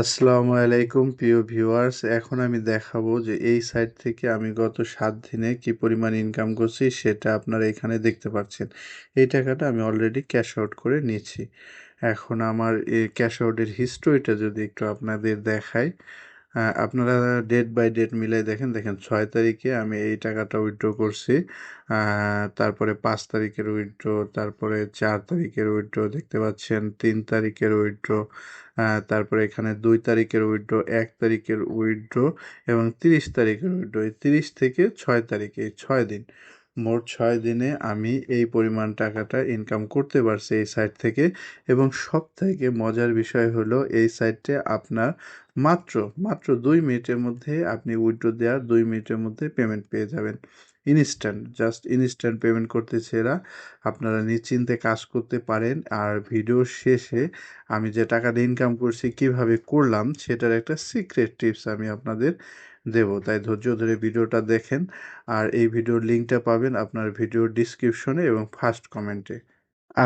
আসসালামু আলাইকুম, প্রিয় ভিউয়ার্স। এখন আমি দেখাবো যে এই সাইট থেকে আমি গত সাত দিনে কি পরিমাণ ইনকাম করছি, সেটা আপনারা এখানে দেখতে পাচ্ছেন। এই টাকাটা আমি অলরেডি ক্যাশ আউট করে নিয়েছি। এখন আমার এই ক্যাশ আউটের হিস্টোরিটা যদি একটু আপনাদের দেখাই আপনারা ডেট বাই ডেট মিলাই দেখেন। দেখেন, ছয় তারিখে আমি এই টাকাটা উইথড্র করছি। তারপরে পাঁচ তারিখের উইথড্র তারপরে চার তারিখের উইথড্র দেখতে পাচ্ছেন, তিন তারিখের উইথড্র তারপরে এখানে দুই তারিখের উইথড্র এক তারিখের উইথড্র এবং তিরিশ তারিখের উইথড্র এই তিরিশ থেকে ছয় তারিখ, এই ছয় দিন। মোট ছয় দিনে আমি এই পরিমাণ টাকাটা ইনকাম করতে পারছি এই সাইট থেকে এবং সব থেকে মজার বিষয় হলো এই সাইটে আপনার মাত্র মাত্র দুই মিনিটের মধ্যে আপনি উইথড্র দেওয়ার দুই মিনিটের মধ্যে পেমেন্ট পেয়ে যাবেন। ইনস্ট্যান্ট জাস্ট ইনস্ট্যান্ট পেমেন্ট করতেছে এরা আপনারা নিশ্চিন্তে কাজ করতে পারেন আর ভিডিওর শেষে আমি যে টাকাটা ইনকাম করছি কীভাবে করলাম সেটার একটা সিক্রেট টিপস আমি আপনাদের দেব। তাই ধৈর্য ধরে ভিডিওটা দেখেন। আর এই ভিডিওর লিঙ্কটা পাবেন আপনার ভিডিওর ডিসক্রিপশনে এবং ফার্স্ট কমেন্টে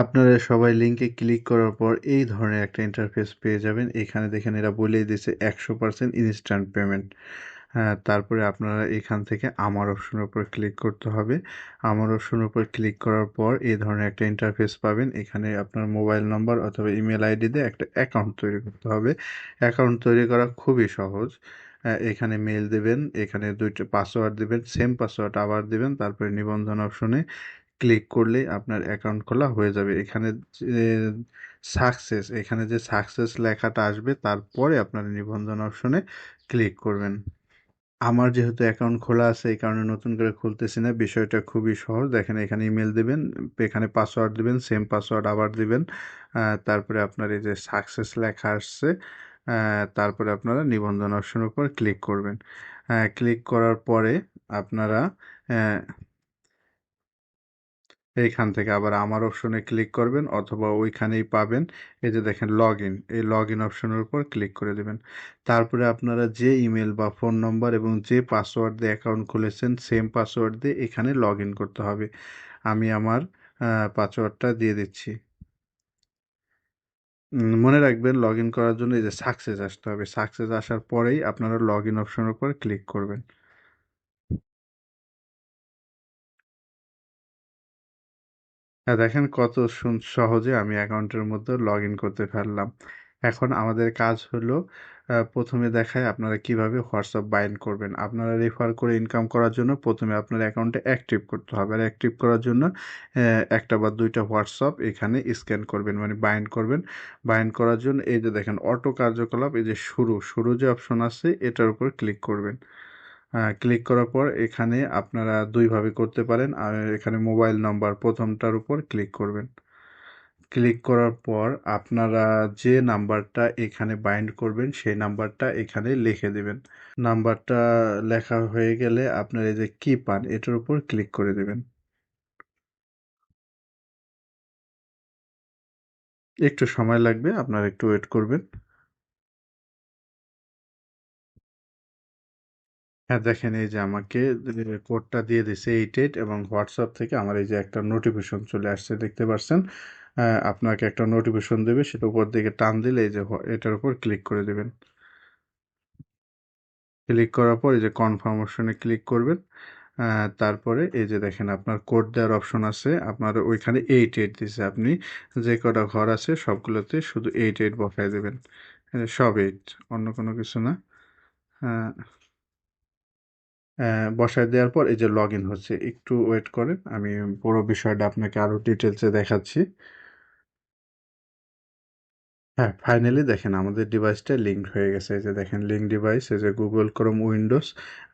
আপনারা সবাই লিঙ্কে ক্লিক করার পর এই ধরনের একটা ইন্টারফেস পেয়ে যাবেন। এখানে দেখেন এরা বলেই দিয়েছে একশো পার্সেন্ট ইনস্ট্যান্ট পেমেন্ট হ্যাঁ তারপরে আপনারা এখান থেকে আমার অপশনের উপর ক্লিক করতে হবে। আমার অপশনের উপর ক্লিক করার পর এই ধরনের একটা ইন্টারফেস পাবেন। এখানে আপনার মোবাইল নম্বর অথবা ইমেল আইডি দিয়ে একটা অ্যাকাউন্ট তৈরি করতে হবে। অ্যাকাউন্ট তৈরি করা খুবই সহজ। এখানে মেল দেবেন, এখানে দুইটা পাসওয়ার্ড দেবেন সেম পাসওয়ার্ড আবার দেবেন, তারপরে নিবন্ধন অপশনে ক্লিক করলেই আপনার অ্যাকাউন্ট খোলা হয়ে যাবে। এখানে সাকসেস এখানে যে সাকসেস লেখাটা আসবে, তারপরে আপনার নিবন্ধন অপশনে ক্লিক করবেন। আমার যেহেতু অ্যাকাউন্ট খোলা আছে, এই কারণে নতুন করে খুলতেছি না, বিষয়টা খুবই সহজ। দেখেন এখানে ইমেল দেবেন, এখানে পাসওয়ার্ড দেবেন সেম পাসওয়ার্ড আবার দিবেন। তারপরে আপনার এই যে সাকসেস লেখা আসছে তারপরে আপনারা নিবন্ধন অপশনের উপর ক্লিক করবেন। ক্লিক করার পরে আপনারা এইখান থেকে আবার আমার অপশনে ক্লিক করবেন অথবা ওইখানেই পাবেন। এই যে দেখেন লগ ইন এই লগ ইন অপশনের উপর ক্লিক করে দেবেন। তারপরে আপনারা যে ইমেল বা ফোন নম্বর এবং যে পাসওয়ার্ড দিয়ে অ্যাকাউন্ট খুলেছেন সেম পাসওয়ার্ড দিয়ে এখানে লগ করতে হবে। আমি আমার পাসওয়ার্ডটা দিয়ে দিচ্ছি। মনে রাখবেন লগ ইন করার জন্য এই যে সাকসেস আসতে হবে। সাকসেস আসার পরেই আপনারা লগ ইন অপশনের উপর ক্লিক করবেন। হ্যাঁ দেখেন কত সহজে আমি অ্যাকাউন্টের মধ্যে লগ ইন করতে পারলাম। এখন আমাদের কাজ হলো প্রথমে দেখায় আপনারা কীভাবে হোয়াটসঅ্যাপ বাইন্ড করবেন। আপনারা রেফার করে ইনকাম করার জন্য প্রথমে আপনার অ্যাকাউন্টে অ্যাক্টিভ করতে হবে। আর অ্যাক্টিভ করার জন্য একটা বা দুইটা হোয়াটসঅ্যাপ এখানে স্ক্যান করবেন মানে বাইন্ড করবেন। বাইন্ড করার জন্য এই যে দেখেন অটো কার্যকলাপ, এই যে শুরু শুরু যে অপশন আছে, এটার উপর ক্লিক করবেন। ক্লিক করার পর এখানে আপনারা দুইভাবে করতে পারেন। আর এখানে মোবাইল নাম্বার প্রথমটার উপর ক্লিক করবেন। ক্লিক করার পর আপনারা যে নাম্বারটা এখানে বাইন্ড করবেন, সেই নাম্বারটা এখানে লিখে দেবেন। নাম্বারটা লেখা হয়ে গেলে আপনার এই যে কি পান, এটার উপর ক্লিক করে দেবেন। একটু সময় লাগবে, আপনারা একটু ওয়েট করবেন। হ্যাঁ দেখেন এই যে আমাকে কোডটা দিয়ে দিছে এইট এইট এবং হোয়াটসঅ্যাপ থেকে আমার এই যে একটা নোটিফিকেশন চলে আসছে, দেখতে পাচ্ছেন আপনাকে একটা নোটিফিকেশন দেবে, সেটা উপর দিকে টান দিলে এই যে এটার উপর ক্লিক করে দেবেন। ক্লিক করার পর এই যে কনফার্মেশনে ক্লিক করবেন। তারপরে এই যে দেখেন আপনার কোড দেওয়ার অপশন আছে, আপনার ওইখানে এইট এইট দিছে আপনি। যে কটা ঘর আছে সবগুলোতে শুধু এইট এইট বসায় দেবেন। সব এইট অন্য কোনো কিছু না। বসায় দেওয়ার পর এই যে লগ ইন হচ্ছে, একটু ওয়েট করেন, আমি পুরো বিষয়টা আপনাকে আরও ডিটেলসে দেখাচ্ছি। হ্যাঁ ফাইনালি দেখেন আমাদের ডিভাইসটা লিঙ্ক হয়ে গেছে। এই যে দেখেন লিঙ্ক ডিভাইস এই যে গুগল ক্রোম উইন্ডোজ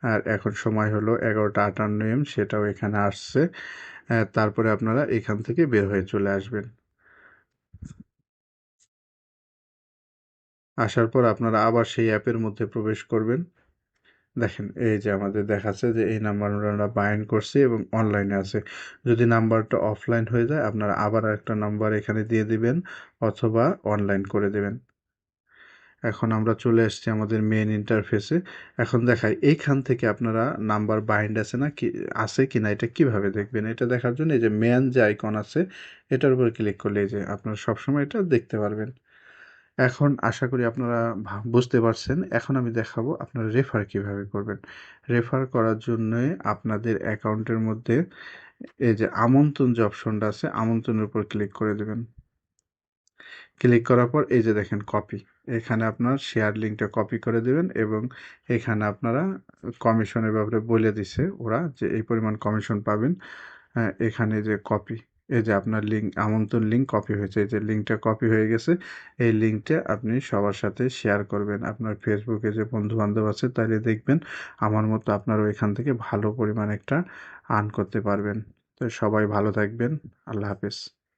আর এখন সময় হলো এগারোটা আটান্ন এম সেটাও এখানে আসছে। তারপরে আপনারা এখান থেকে বের হয়ে চলে আসবেন। আসার পর আপনারা আবার সেই অ্যাপের মধ্যে প্রবেশ করবেন। দেখেন, এই যে আমাদের দেখাচ্ছে যে এই নাম্বার আমরা বাইন্ড করছি এবং অনলাইনে আছে। যদি নাম্বারটা অফলাইন হয়ে যায়, আপনারা আবার একটা নাম্বার এখানে দিয়ে দিবেন অথবা অনলাইন করে দেবেন। এখন আমরা চলে এসেছি আমাদের মেন ইন্টারফেসে এখন দেখাই, এইখান থেকে আপনারা নাম্বার বাইন্ড আছে না, কি, আছে কি না এটা কীভাবে দেখবেন? এটা দেখার জন্য এই যে মেন যে আইকন আছে, এটার উপর ক্লিক করলে এই যে আপনারা সবসময় এটা দেখতে পারবেন। এখন আশা করি আপনারা বুঝতে পারছেন। এখন আমি দেখাবো আপনারা রেফার কীভাবে করবেন। রেফার করার জন্যে আপনাদের অ্যাকাউন্টের মধ্যে এই যে আমন্ত্রণ যে অপশনটা আছে, আমন্ত্রণের উপর ক্লিক করে দেবেন। ক্লিক করার পর এই যে দেখেন কপি এখানে আপনার শেয়ার লিঙ্কটা কপি করে দেবেন এবং এখানে আপনারা কমিশনের ব্যাপারে বলে দিছে ওরা যে এই পরিমাণ কমিশন পাবেন। হ্যাঁ এখানে যে কপি এই যে আপনার লিঙ্ক আমন্ত্রণ লিঙ্ক কপি হয়েছে, এই যে লিঙ্কটা কপি হয়ে গেছে, এই লিঙ্কটা আপনি সবার সাথে শেয়ার করবেন। আপনার ফেসবুকে যে বন্ধু বান্ধব আছে তাহলে দেখবেন আমার মতো আপনারা এখান থেকে ভালো পরিমাণ একটা আর্ন করতে পারবেন। তো সবাই ভালো থাকবেন। আল্লাহ হাফেজ।